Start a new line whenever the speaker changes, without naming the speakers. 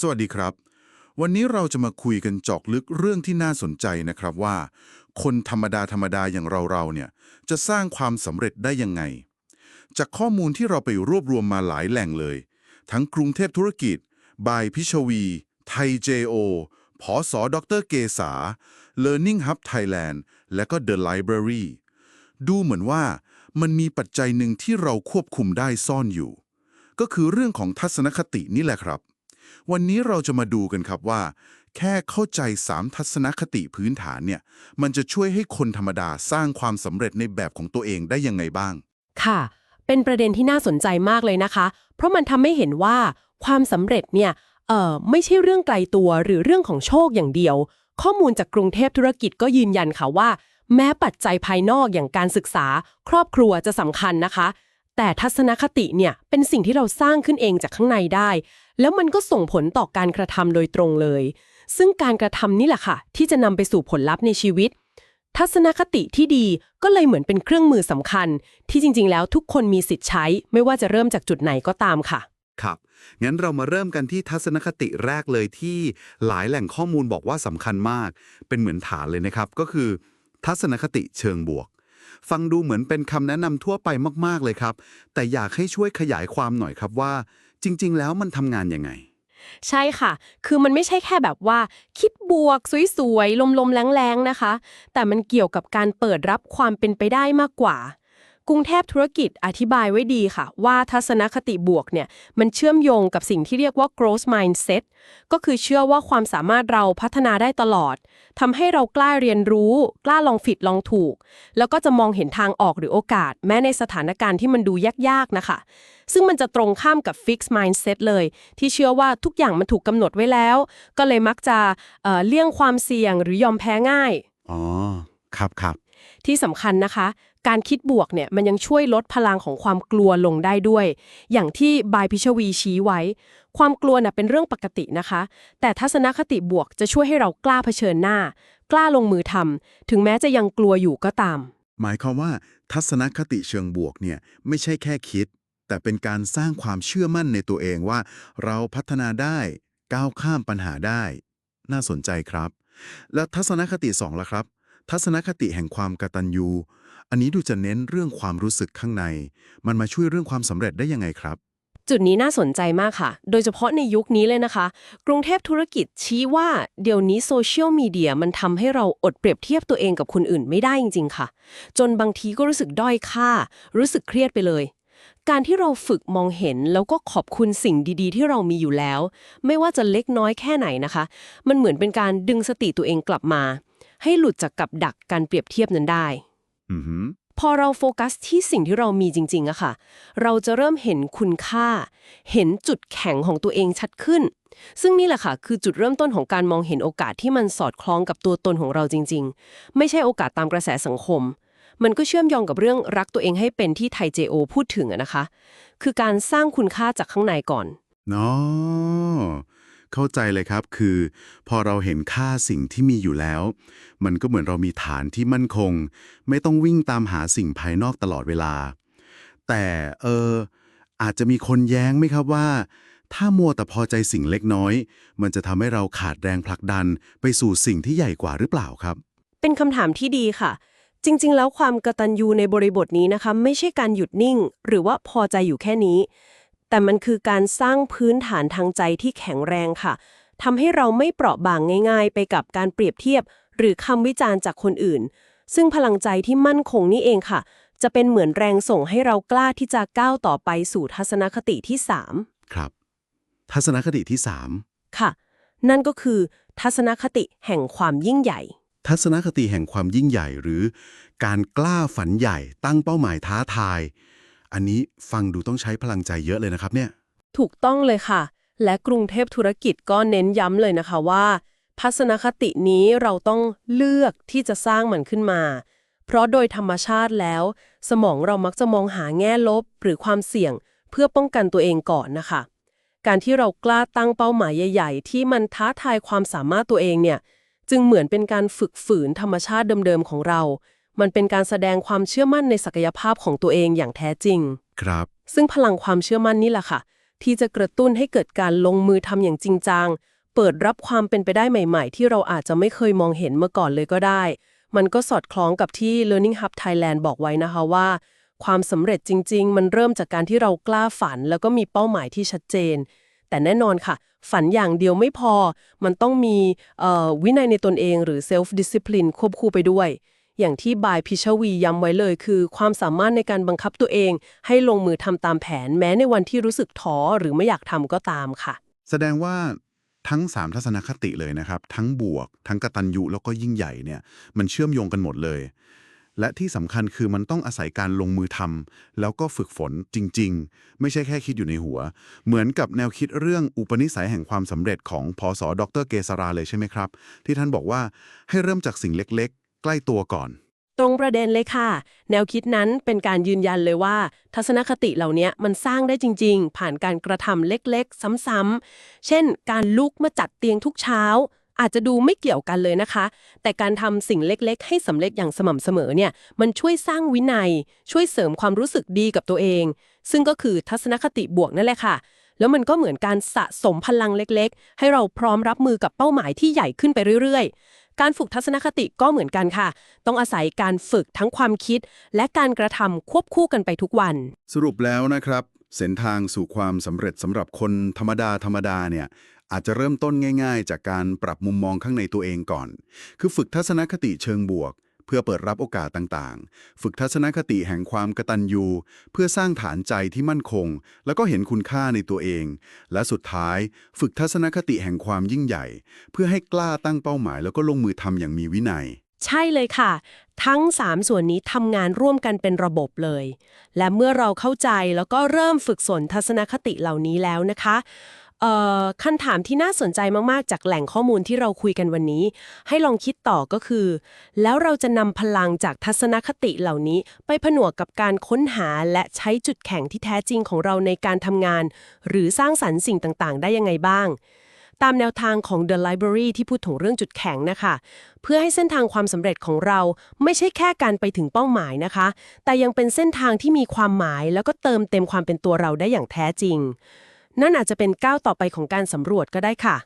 สวัสดีครับ วันนี้เราจะมาคุยกันเจอกลึกเรื่องที่น่าสนใจนะครับว่า คนธรรมดาธรรมดาอย่างเราๆเนี่ยจะสร้างความสำเร็จได้ยังไง จากข้อมูลที่เราไปรวบรวมมาหลายแหล่งเลย ทั้งกรุงเทพธุรกิจ บายพิชวี ไทย JO พอสอดรเกษา Learning Hub Thailand และก็ The Library ดูเหมือนว่ามันมีปัจจัยหนึ่งที่เราควบคุมได้ซ่อนอยู่ ก็คือเรื่องของทัศนคตินี่แหละครับ วันนี้เราจะมาดูกันครับว่า แค่เข้าใจ 3 ทัศนคติพื้นฐานเนี่ย มันจะช่วยให้คนธรรมดาสร้างความสำเร็จในแบบของตัวเองได้ยังไงบ้าง
ค่ะ เป็นประเด็นที่น่าสนใจมากเลยนะคะ เพราะมันทำให้เห็นว่าความสำเร็จเนี่ยเอ่อไม่ใช่เรื่องไกลตัวหรือเรื่องของโชคอย่างเดียว ข้อมูลจากกรุงเทพธุรกิจก็ยืนยันค่ะว่า แม้ปัจจัยภายนอกอย่างการศึกษา ครอบครัวจะสำคัญนะคะ แต่ทัศนคติเนี่ยเป็นสิ่งที่เราสร้างขึ้นเองจากข้างในได้ แล้วมันก็ส่งผลต่อการกระทำโดยตรงเลย ซึ่งการกระทำนี่แหละค่ะ ที่จะนำไปสู่ผลลัพธ์ในชีวิต ทัศนคติที่ดีก็เลยเหมือนเป็นเครื่องมือสำคัญ ที่จริง ๆ แล้วทุกคนมีสิทธิ์ใช้ ไม่ว่าจะเริ่มจากจุดไหนก็ตามค่ะ
ครับ งั้นเรามาเริ่มกันที่ทัศนคติแรกเลยที่หลายแหล่งข้อมูลบอกว่าสำคัญมาก เป็นเหมือนฐานเลยนะครับ ก็คือ ทัศนคติเชิงบวก ฟังดูเหมือนเป็นคำแนะนำทั่วไปมาก ๆ เลยครับ แต่อยากให้ช่วยขยายความหน่อยครับว่า จริง ๆ แล้วมันทำงานยังไง
ใช่ค่ะ คือมันไม่ใช่แค่แบบว่า คิดบวก สวย ๆ ลมๆแรงๆนะคะ แต่มันเกี่ยวกับการเปิดรับความเป็นไปได้มากกว่า กรุงเทพธุรกิจอธิบายไว้ดีค่ะ ว่าทัศนคติบวกเนี่ยมันเชื่อมโยงกับสิ่งที่เรียกว่า growth mindset ก็คือเชื่อว่าความสามารถเราพัฒนาได้ตลอดทำให้เรากล้าเรียนรู้ กล้าลองผิดลองถูก แล้วก็จะมองเห็นทางออกหรือโอกาส แม้ในสถานการณ์ที่มันดูยากๆนะคะ ซึ่งมันจะตรงข้ามกับ fixed mindset เลย ที่เชื่อว่าทุกอย่างมันถูกกำหนดไว้แล้ว ก็เลยมักจะเเลี่ยงความเสี่ยงหรือยอมแพ้ง่าย
อ๋อครับครับ
ที่สำคัญนะคะ การคิดบวกเนี่ยมันยังช่วยลดพลังของความกลัวลงได้ด้วย อย่างที่บายพิชวีชี้ไว้ ความกลัวน่ะเป็นเรื่องปกตินะคะ แต่ทัศนคติบวกจะช่วยให้เรากล้าเผชิญหน้า กล้าลงมือทำถึงแม้จะยังกลัวอยู่ก็ตาม
หมายความว่าทัศนคติเชิงบวกเนี่ยไม่ใช่แค่คิด แต่เป็นการสร้างความเชื่อมั่นในตัวเองว่า เราพัฒนาได้ก้าวข้ามปัญหาได้ น่าสนใจครับ แล้วทัศนคติสองล่ะครับ ทัศนคติแห่งความกตัญญู อันนี้ดูจะเน้นเรื่องความรู้สึกข้างใน มันมาช่วยเรื่องความสำเร็จได้ยังไงครับ
จุดนี้น่าสนใจมากค่ะ โดยเฉพาะในยุคนี้เลยนะคะ กรุงเทพธุรกิจชี้ว่าเดี๋ยวนี้โซเชียลมีเดียมันทำให้เราอดเปรียบเทียบตัวเองกับคนอื่นไม่ได้จริง ๆ ค่ะ จนบางทีก็รู้สึกด้อยค่า รู้สึกเครียดไปเลยการที่เราฝึกมองเห็นแล้วก็ขอบคุณสิ่งดีๆ ที่เรามีอยู่แล้ว ไม่ว่าจะเล็กน้อยแค่ไหนนะคะ มันเหมือนเป็นการดึงสติตัวเองกลับมา ให้หลุดจากกับดักการเปรียบเทียบนั้นได้
อือหือ
พอเราโฟกัสที่สิ่งที่เรามีจริงๆอะค่ะ เราจะเริ่มเห็นคุณค่า เห็นจุดแข็งของตัวเองชัดขึ้น ซึ่งนี่แหละค่ะ คือจุดเริ่มต้นของการมองเห็นโอกาสที่มันสอดคล้องกับตัวตนของเราจริง ๆ ไม่ใช่โอกาสตามกระแสสังคม มันก็เชื่อมโยงกับเรื่องรักตัวเองให้เป็นที่ไทย JO พูดถึงอะนะคะ คือการสร้างคุณค่าจากข้างในก่อน
เนาะ เข้าใจเลยครับ คือ พอเราเห็นค่าสิ่งที่มีอยู่แล้ว มันก็เหมือนเรามีฐานที่มั่นคง ไม่ต้องวิ่งตามหาสิ่งภายนอกตลอดเวลา แต่เอออาจจะมีคนแย้งไหมครับว่า ถ้ามัวแต่พอใจสิ่งเล็กน้อย มันจะทำให้เราขาดแรงผลักดันไปสู่สิ่งที่ใหญ่กว่าหรือเปล่าครับ
เป็นคำถามที่ดีค่ะ จริง ๆ แล้วความกตัญญูในบริบทนี้นะคะ ไม่ใช่การหยุดนิ่ง หรือว่าพอใจอยู่แค่นี้ แต่มันคือการสร้างพื้นฐานทางใจที่แข็งแรงค่ะทำให้เราไม่เปราะบางง่าย ๆ ไปกับการเปรียบเทียบ หรือคำวิจารณ์จากคนอื่น ซึ่งพลังใจที่มั่นคงนี่เองค่ะ จะเป็นเหมือนแรงส่งให้เรากล้าที่จะก้าวต่อไปสู่ทัศนคติที่
ครับ ทัศนคติที่
3 ค่ะ นั่นก็คือ ทัศนคติแห่งความยิ่งใหญ่
3ทัศนคติแห่งความยิ่งใหญ่หรือ การกล้าฝันใหญ่ตั้งเป้าหมายท้าทาย อันนี้ฟังดูต้องใช้พลังใจเยอะเลยนะครับเนี่ย
ถูกต้องเลยค่ะ และกรุงเทพธุรกิจก็เน้นย้ำเลยนะคะว่าทัศนคตินี้เราต้องเลือกที่จะสร้างมันขึ้นมา เพราะโดยธรรมชาติแล้ว สมองเรามักจะมองหาแง่ลบหรือความเสี่ยง เพื่อป้องกันตัวเองก่อนนะคะ การที่เรากล้าตั้งเป้าหมายใหญ่ ๆ ที่มันท้าทายความสามารถตัวเองเนี่ย จึงเหมือนเป็นการฝึกฝืนธรรมชาติเดิมๆของเรา มันเป็นการแสดงความเชื่อมั่นในศักยภาพของตัวเองอย่างแท้จริง
ครับ
ซึ่งพลังความเชื่อมั่นนี่แหละค่ะ ที่จะกระตุ้นให้เกิดการลงมือทำอย่างจริงจัง เปิดรับความเป็นไปได้ใหม่ ๆ ที่เราอาจจะไม่เคยมองเห็นมาก่อนเลยก็ได้ มันก็สอดคล้องกับที่ Learning Hub Thailand บอกไว้นะคะว่า ความสำเร็จจริง ๆ มันเริ่มจากการที่เรากล้าฝัน แล้วก็มีเป้าหมายที่ชัดเจน แต่แน่นอนค่ะ ฝันอย่างเดียวไม่พอ มันต้องมีเอ่อวินัยในตนเองหรือ self discipline ควบคู่ไปด้วย อย่างที่บายพิชวีย้ำไว้เลยคือ ความสามารถในการบังคับตัวเอง ให้ลงมือทำตามแผนแม้ในวันที่รู้สึกท้อหรือไม่อยากทำก็ตามค่ะ
แสดงว่าทั้ง 3 ทัศนคติเลยนะครับ ทั้งบวก ทั้งกตัญญูแล้วก็ยิ่งใหญ่เนี่ยมันเชื่อมโยงกันหมดเลย และที่สำคัญคือมันต้องอาศัยการลงมือทำแล้วก็ฝึกฝนจริง ๆ ไม่ใช่แค่คิดอยู่ในหัว เหมือนกับแนวคิดเรื่องอุปนิสัยแห่งความสำเร็จของพอสอดรเกษราเลยใช่ไหมครับ ที่ท่านบอกว่าให้เริ่มจากสิ่งเล็กๆ ใกล้ตัวก่อน
ตรงประเด็นเลยค่ะ แนวคิดนั้นเป็นการยืนยันเลยว่า ทัศนคติเหล่านี้มันสร้างได้จริง ๆ ผ่านการกระทำเล็กๆ ซ้ำๆ เช่น การลุกมาจัดเตียงทุกเช้า อาจจะดูไม่เกี่ยวกันเลยนะคะ แต่การทำสิ่งเล็กๆ ให้สำเร็จอย่างสม่ำเสมอเนี่ย มันช่วยสร้างวินัย ช่วยเสริมความรู้สึกดีกับตัวเอง ซึ่งก็คือทัศนคติบวกนั่นแหละค่ะแล้วมันก็เหมือนการสะสมพลังเล็กๆ ให้เราพร้อมรับมือกับเป้าหมายที่ใหญ่ขึ้นไปเรื่อยๆ การฝึกทัศนคติก็เหมือนกันค่ะ ต้องอาศัยการฝึกทั้งความคิด และการกระทำควบคู่กันไปทุกวัน
สรุปแล้วนะครับ เส้นทางสู่ความสำเร็จสำหรับคนธรรมดาธรรมดาเนี่ยอาจจะเริ่มต้นง่าย ๆ จากการปรับมุมมองข้างในตัวเองก่อน คือฝึกทัศนคติเชิงบวก เพื่อเปิดรับโอกาสต่างๆ ฝึกทัศนคติแห่งความกตัญญู เพื่อสร้างฐานใจที่มั่นคง แล้วก็เห็นคุณค่าในตัวเอง และสุดท้าย ฝึกทัศนคติแห่งความยิ่งใหญ่ เพื่อให้กล้าตั้งเป้าหมาย แล้วก็ลงมือทำอย่างมีวินัย
ใช่เลยค่ะ ทั้ง 3 ส่วนนี้ทำงานร่วมกันเป็นระบบเลย และเมื่อเราเข้าใจแล้วก็เริ่มฝึกสนทัศนคติเหล่านี้แล้วนะคะ เอ่อคำถามที่น่าสนใจมาก ๆ จากแหล่งข้อมูลที่เราคุยกันวันนี้ ให้ลองคิดต่อก็คือ แล้วเราจะนำพลังจากทัศนคติเหล่านี้ ไปผนวกกับการค้นหาและใช้จุดแข็งที่แท้จริงของเราในการทำงาน หรือสร้างสรรค์สิ่งต่างๆ ได้ยังไงบ้าง ตามแนวทางของ The Library ที่พูดถึงเรื่องจุดแข็งนะคะ เพื่อให้เส้นทางความสำเร็จของเราไม่ใช่แค่การไปถึงเป้าหมายนะคะ แต่ยังเป็นเส้นทางที่มีความหมาย แล้วก็เติมเต็มความเป็นตัวเราได้อย่างแท้จริง นั่นอาจจะเป็นก้าวต่อไปของการสำรวจก็ได้ค่ะ